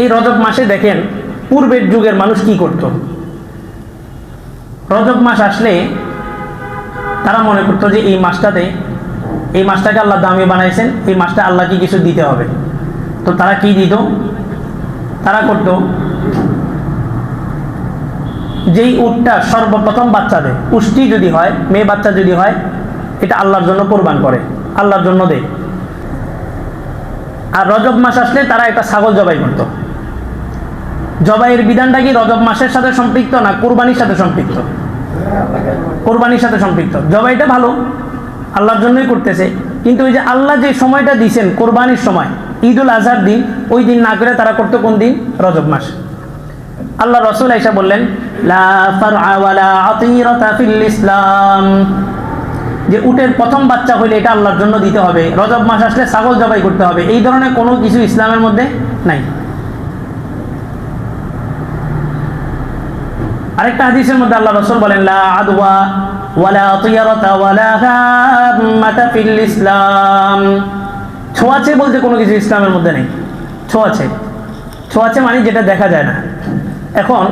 এই রজব মাসে দেখেন, পূর্বের যুগের মানুষ কি করত? রজব মাস আসলে তারা মনে করতো যে এই মাসটাতে, এই মাসটাকে আল্লাহ দামি বানাইছেন, এই মাসটা আল্লাহকে কিছু দিতে হবে। তো তারা কি দিত? তারা করত যেই উটটা সর্বপ্রথম বাচ্চা দেয় পুষ্টি যদি হয়, মেয়ে বাচ্চা যদি হয়, এটা আল্লাহর জন্য কোরবান করে, আল্লাহর জন্য দেয়। আর রজব মাস আসলে তারা একটা ছাগল জবাই করত। জবাইয়ের বিধানটা কি রজব মাসের সাথে সম্পৃক্ত না কোরবানির সাথে সম্পৃক্ত? কোরবানির সাথে সম্পৃক্ত। জবাইটা ভালো, আল্লাহর জন্যই করতেছে। কিন্তু ওই যে আল্লাহ যে সময়টা দিয়েছেন কোরবানির সময় ঈদ উল আজহার দিন, ওই দিন না করে তারা করতো কোন দিন? রজব মাস। আল্লাহ রসুল আইসা বললেন ইসলাম। যে উটের প্রথম বাচ্চা হইলে এটা আল্লাহর জন্য দিতে হবে। রজব মাস আসলে ছাগল জবাই করতে হবে। এই ধরনের কোনো কিছু ইসলামের মধ্যে নাই। আরেকটা হাদিসের মধ্যে আল্লাহ রসুল বলেন, লা আদওয়া ওয়ালা তিয়ারাতা ওয়ালা হাম্মাতা ফিল ইসলাম। ছোঁয়াচে বলতে কোনো কিছু ইসলামের মধ্যে নেই। ছোঁয়াচে। ছোঁয়াচে মানে যেটা দেখা যায় না। এখন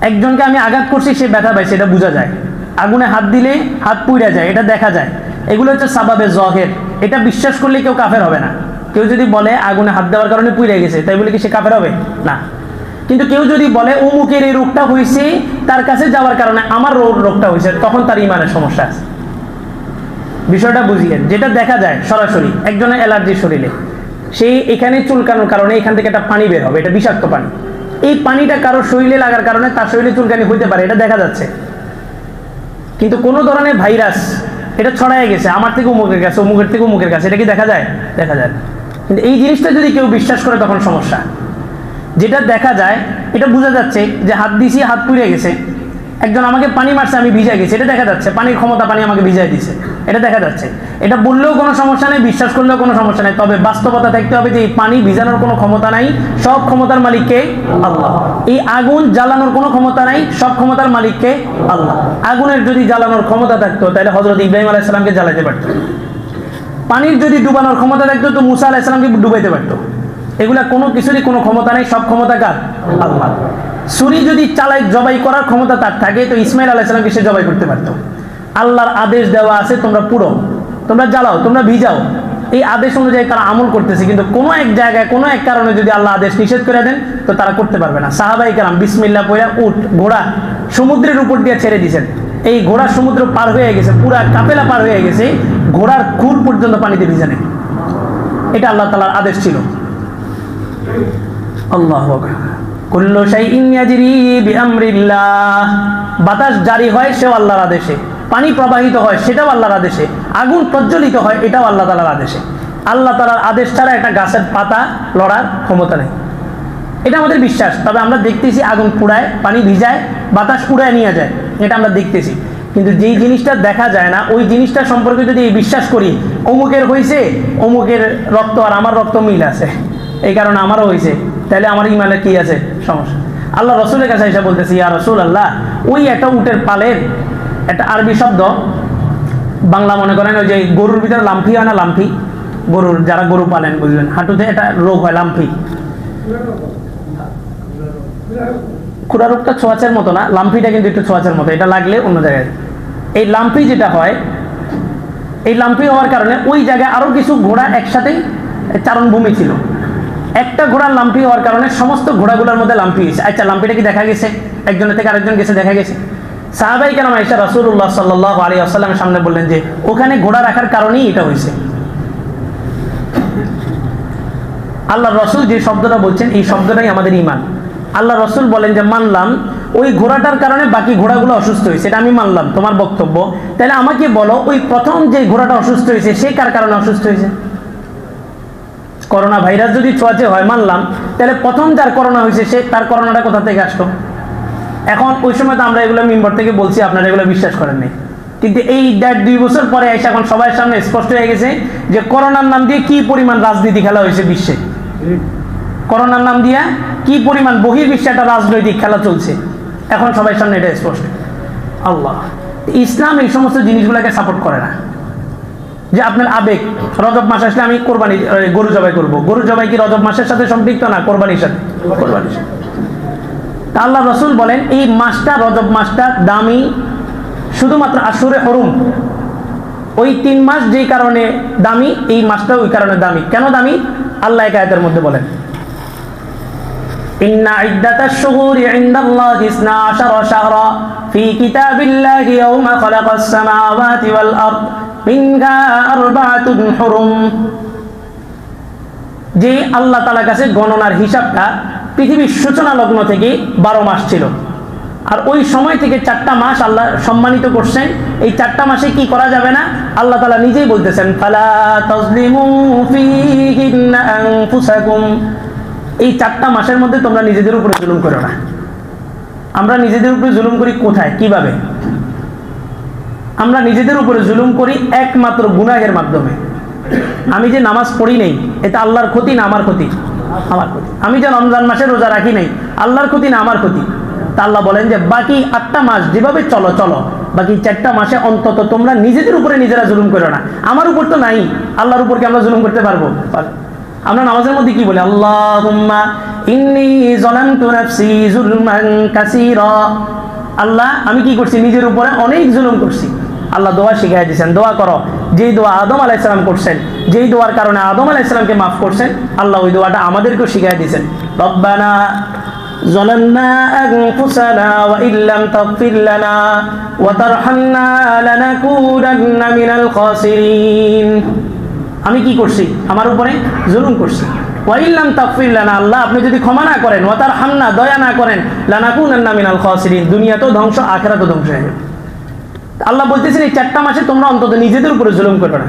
একজনকে আমি আঘাত করছি, সে ব্যথা পায়, সেটা বোঝা যায়। আগুনে হাত দিলে হাত পুড়ে যায়, এটা দেখা যায়। এগুলো হচ্ছে সাবাবে জহের। এটা বিশ্বাস করলে কেউ কাফের হবে না। কেউ যদি বলে, আগুনে হাত দেওয়ার কারণে পুড়ে গেছে তাই বলে কি সে কাফের হবে? না। কিন্তু কেউ যদি বলে, অমুকের এই রোগটা হয়েছে তার কাছে যাওয়ার কারণে আমার রোগ রোগটা হয়েছে, তখন তার ইমানের সমস্যা আছে। বিষয়টা বুঝিয়ে যেটা দেখা যায় সরাসরি, একজনের অ্যালার্জি শরীরে সেই এখানে চুলকানোর কারণে এখান থেকে একটা পানি বের হবে, এটা বিষাক্ত পানি। এই পানিটা কারও শরীরে লাগার কারণে তার শরীরে চুলকানি হইতে পারে, এটা দেখা যাচ্ছে। কিন্তু কোনো ধরনের ভাইরাস এটা ছড়ায় গেছে, আমার থেকে উমুকের কাছে, অমুকের থেকে উমুকের কাছে, এটা কি দেখা যায়? দেখা যায় কিন্তু এই জিনিসটা যদি কেউ বিশ্বাস করে, তখন সমস্যা। যেটা দেখা যায়, এটা বোঝা যাচ্ছে যে হাত দিছি, হাত পুড়ে গেছে। একজন আমাকে পানি মারছে, আমি ভিজা গেছি এটা দেখা যাচ্ছে, পানির ক্ষমতা পানি আমাকে ভিজাই দিছে এটা দেখা যাচ্ছে। এটা বললেও কোনো সমস্যা নেই, বিশ্বাস করলেও কোনো সমস্যা নেই। তবে বাস্তবতা থাকতে হবে যে এই পানি ভিজানোর কোনো ক্ষমতা নাই। সব ক্ষমতার মালিককে আল্লাহ। এই আগুন জ্বালানোর কোনো ক্ষমতা নাই, সব ক্ষমতার মালিককে আল্লাহ। আগুনের যদি জ্বালানোর ক্ষমতা থাকতো, তাহলে হজরত ইব্রাহিম আলাইসালামকে জ্বালাতে পারতো। পানির যদি ডুবানোর ক্ষমতা থাকতো, তো মুসা আলাইসালামকে ডুবাইতে পারতো। এগুলা কোনো কিছুরই কোনো ক্ষমতা নেই, সব ক্ষমতা কার? আল্লাহ। ছুরি যদি চালাই জবাই করার ক্ষমতা তার থাকে, তো ইসমাইল আলাইসালামকে সে জবাই করতে পারতো। আল্লাহর আদেশ দেওয়া আছে, তোমরা পুরো তোমরা জ্বালাও, তোমরা ভিজাও। এই আদেশ অনুযায়ী তারা আমল করতেছে, কিন্তু কোনো এক জায়গায়, কোনো এক কারণে যদি আল্লাহ আদেশ নিষেধ করে দেন, তো তারা করতে পারবে না। সাহাবাই কালাম বিসমিল্লা পয়া উঠ, ঘোড়া সমুদ্রের উপর দিয়ে ছেড়ে দিয়েছেন। এই ঘোড়ার সমুদ্র পার হয়ে গেছে, পুরা কাপেলা পার হয়ে গেছে, ঘোড়ার খুর পর্যন্ত পানিতে ভিজে নেই। এটা আল্লাহ তালার আদেশ ছিল। আল্লাহ কুল্লু বাতাস জারি হয় সেও আল্লাহর আদেশে। পানি প্রবাহিত হয় সেটাও আল্লাহর আদেশে। আগুন প্রজ্বলিত হয় এটাও আল্লাহ তালার আদেশে। আল্লাহ তালার আদেশ ছাড়া একটা গাছের পাতা লড়ার ক্ষমতা নেই। এটা আমাদের বিশ্বাস। তবে আমরা দেখতেছি আগুন পুড়ায়, পানি ভিজায়, বাতাস উড়ায় নিয়ে যায়। এটা আমরা দেখতেছি। কিন্তু যেই জিনিসটা দেখা যায় না, ওই জিনিসটা সম্পর্কে যদি বিশ্বাস করি, অমুকের হয়েছে অমুকের রক্ত আর আমার রক্ত মিল আছে। এই কারণে আমারও হয়েছে। তাহলে আমার ইমানের কি আছে? সমস্যা। আল্লাহ রসুলের কাছে এসে বলতেছি, ইয়া রসুল আল্লাহ ওই একটা উটের পালের একটা আরবি শব্দ, বাংলা মনে করেন ওই যে গরুর ভিতরে লাম্ফি হয় না, লাম্ফি? গরুর, যারা গরু পালেন, বুঝলেন? হাঁটুতে একটা রোগ হয়, লাম্ফি। খুরা রোগটা ছোঁয়াচের মতো না লাম্পিটা কিন্তু একটু ছোঁয়াচের মতো, এটা লাগলে অন্য জায়গায়। এই লাম্পি যেটা হয়, এই লাম্পি হওয়ার কারণে ওই জায়গায় আরও কিছু ঘোড়া একসাথেই চারণভূমি ছিল। একটা ঘোড়ার লাম্পি হওয়ার কারণে সমস্ত ঘোড়াগুলোর মধ্যে লাম্পি হয়েছে। আচ্ছা লাম্পিটা কি দেখা গেছে? একজনের থেকে আরেকজন গেছে দেখা গেছে। সাহাবাই কেন আইসা রাসুল্লাহ সাল্লাহ আলী আসাল্লামের সামনে বললেন যে, ওখানে ঘোড়া রাখার কারণেই এটা হয়েছে। আল্লাহ রসুল যে শব্দটা বলছেন, এই শব্দটাই আমাদের ইমান আল্লাহ রসুল বলেন যে, মানলাম, ওই ঘোড়াটার কারণে বাকি ঘোড়াগুলো অসুস্থ হয়েছে, এটা আমি মানলাম, তোমার বক্তব্য। তাহলে আমাকে বলো, ওই প্রথম যে ঘোড়াটা অসুস্থ হয়েছে, সে কার কারণে অসুস্থ হয়েছে? করোনা ভাইরাস যদি ছোঁয়াচে হয়, মানলাম। তাহলে প্রথম যার করোনা হয়েছে, সে তার করোনাটা কোথা থেকে আসলো? এখন ওই সময় তো আমরা এগুলো মেম্বার থেকে বলছি, আপনারা এগুলো বিশ্বাস করেন নাই। কিন্তু এই দেড় দুই বছর পরে এসে এখন সবার সামনে স্পষ্ট হয়ে গেছে যে করোনার নাম দিয়ে কি পরিমাণ রাজনীতি খেলা হয়েছে বিশ্বে। করোনার নাম দিয়া কি পরিমাণ বহির্বিশ্বে একটা রাজনৈতিক খেলা চলছে। এখন সবাই সামনে এটা স্পষ্ট। আল্লাহ। ইসলাম এই সমস্ত জিনিসগুলোকে সাপোর্ট করে না। যে আপনার আবেগ রজব মাস আসলে আমি কোরবানি এ, গরু জবাই করব গরু জবাই কি রজব মাসের সাথে সম্পৃক্ত না কোরবানির সাথে কোরবানির সাথে তা আল্লাহ রসুল বলেন এই মাসটা রজব মাসটা দামি শুধুমাত্র আসুরে হরুম ওই তিন মাস যেই কারণে দামি এই মাসটা ওই কারণে দামি কেন দামি আল্লাহ এক আয়াতের মধ্যে বলেন إن عدة الشهور عند الله اثنا عشر شهرا في كتاب الله يوم خلق السماوات والأرض منها أربعة حرم যে আল্লাহ তালার কাছে গণনার হিসাবটা পৃথিবীর সূচনা লগ্ন থেকে বারো মাস ছিল। আর ওই সময় থেকে চারটা মাস আল্লাহ সম্মানিত করছেন। এই চারটা মাসে কি করা যাবে না? আল্লাহ তালা নিজেই বলতেছেন এই চারটা মাসের মধ্যে তোমরা নিজেদের উপরে জুলুম করো না। আমরা নিজেদের উপরে জুলুম করি কোথায়? কীভাবে? আমরা নিজেদের উপরে জুলুম করি একমাত্র গুনাহের মাধ্যমে। আমি যে নামাজ পড়ি নেই, এটা আল্লাহর ক্ষতি না আমার ক্ষতি? আমার ক্ষতি। আমি যে রমজান মাসে রোজা রাখি নাই, আল্লাহর ক্ষতি না আমার ক্ষতি? তা আল্লাহ বলেন যে, বাকি আটটা মাস যেভাবে চলো চলো। বাকি চারটা মাসে অন্তত তোমরা নিজেদের উপরে নিজেরা জুলুম করো না। আমার উপর তো নাই, আল্লাহর উপর কি আমরা জুলুম করতে পারব। আমরা নামাজের মধ্যে কি বলি? আল্লাহ আল্লাহ, আমি কি করছি? নিজের উপরে অনেক জুলুম করছি। আল্লাহ দোয়া শিখাই দিয়েছেন দোয়া করো যেই দোয়া আদম আলাইসালাম করছেন যেই দোয়ার কারণে আদম আলাইসালামকে মাফ করছেন আল্লাহ ওই দোয়াটা আমাদেরকেও শিখাই দিয়েছেন রব্বানা ظلمنا أنفسنا وإن لم تغفر لنا وترحمنا لنكونن من الخاسرين আমি কি করছি আমার উপরে জুলুম করছি ওয়াইল্লাম তাকফির লানা আল্লাহ আপনি যদি ক্ষমা না করেন ওয়াতার হামনা দয়া না করেন লানাকুনান্না মিনাল খাসিরিন দুনিয়া তো ধ্বংস আখেরাতও ধ্বংস হয়ে যাবে আল্লাহ বলতেছেন, এই চারটা মাসে তোমরা অন্তত নিজেদের উপরে জুলুম করো না।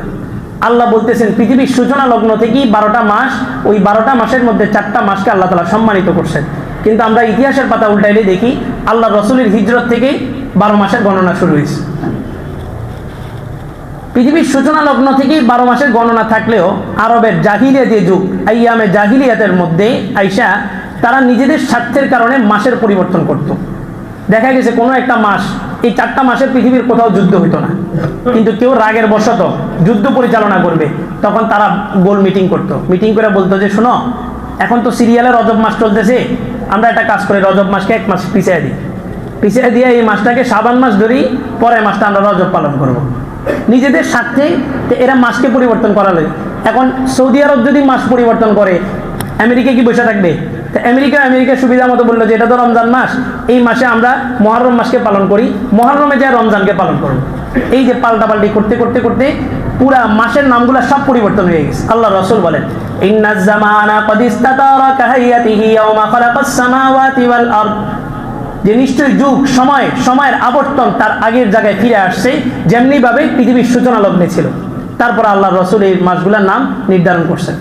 আল্লাহ বলতেছেন, পৃথিবীর সূচনা লগ্ন থেকেই বারোটা মাস, ওই বারোটা মাসের মধ্যে চারটা মাসকে আল্লাহ তালা সম্মানিত করছেন। কিন্তু আমরা ইতিহাসের পাতা উল্টাইলে দেখি, আল্লাহ রসুলের হিজরত থেকে বারো মাসের গণনা শুরু হয়েছে। পৃথিবীর সূচনা লগ্ন থেকেই বারো মাসের গণনা থাকলেও আরবের জাহিলিয়া যে যুগ, আইয়ামে জাহিলিয়াতের মধ্যে আইসা তারা নিজেদের স্বার্থের কারণে মাসের পরিবর্তন করত। দেখা গেছে কোনো একটা মাস এই চারটা মাসে পৃথিবীর কোথাও যুদ্ধ হইতো না। কিন্তু কেউ রাগের বশত যুদ্ধ পরিচালনা করবে। তখন তারা গোল মিটিং করত। মিটিং করে বলতো যে, শোনো, এখন তো সিরিয়ালে রজব মাস চলতেছে। আমরা একটা কাজ করি, রজব মাসকে এক মাস পিছিয়ে দিই। পিছিয়ে দিয়ে এই মাসটাকে সাবান মাস ধরি পরের মাসটা আমরা রজব পালন করব। নিজেদের স্বার্থে এরা মাসকে পরিবর্তন করালে। এখন সৌদি আরব যদি মাস পরিবর্তন করে, আমেরিকা কি বসে থাকবে? আমেরিকা আমেরিকার সুবিধা মতো বলল যে এটা তো রমজান মাস। এই মাসে আমরা মহরম মাসকে পালন করি। মহরমে যায় রমজানকে পালন করব। এই যে পাল্টাপাল্টি করতে করতে করতে পুরা মাসের নামগুলো সব পরিবর্তন হয়ে গেছে। আল্লাহ রসুল বলেন যে নিশ্চয় যুগ, সময়, সময়ের আবর্তন তার আগের জায়গায় ফিরে আসছে যেমনি ভাবে পৃথিবীর সূচনা লগ্নে ছিল। তারপর আল্লাহ রসুল এই মাসগুলোর নাম নির্ধারণ করছেন।